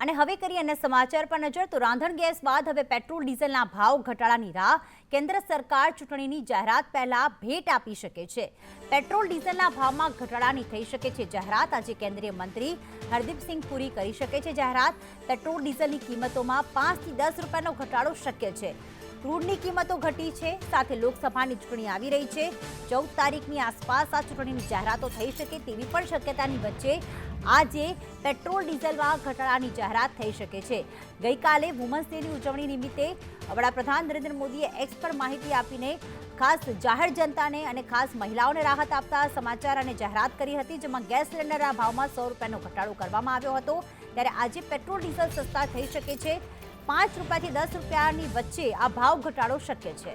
અને હવે કરીએ અન્ય સમાચાર પર નજર. તો રાંધણ ગેસ બાદ હવે પેટ્રોલ, ડીઝલના ભાવ ઘટાડાની રાહ કેન્દ્ર સરકાર ચૂંટણીની જાહેરાત પહેલા ભેટ આપી શકે છે. પેટ્રોલ, ડીઝલના ભાવમાં ઘટાડાની થઈ શકે છે જાહેરાત. આજે કેન્દ્રીય મંત્રી હરદીપસિંહ પુરી કરી શકે છે જાહેરાત. પેટ્રોલ, ડીઝલની કિંમતોમાં પાંચથી દસ રૂપિયાનો ઘટાડો શક્ય છે. ક્રૂડની કિંમતો ઘટી છે. સાથે લોકસભાની ચૂંટણી આવી રહી છે. ચૌદ તારીખની આસપાસ આ ચૂંટણીની જાહેરાતો થઈ શકે તેવી પણ શક્યતાની વચ્ચે આજે પેટ્રોલ, ડીઝલમાં ઘટાડાની જાહેરાત થઈ શકે છે. ગઈકાલે વુમન્સ ડેની ઉજવણી નિમિત્તે વડાપ્રધાન નરેન્દ્ર મોદીએ એક્સ પર માહિતી આપીને ખાસ જાહેર જનતાને અને ખાસ મહિલાઓને રાહત આપતા સમાચાર અને જાહેરાત કરી હતી, જેમાં ગેસ સિલિન્ડરના ભાવમાં સો રૂપિયાનો ઘટાડો કરવામાં આવ્યો હતો. ત્યારે આજે પેટ્રોલ, ડીઝલ સસ્તા થઈ શકે છે. પાંચ રૂપિયાથી દસ રૂપિયાની વચ્ચે આ ભાવ ઘટાડો શક્ય છે.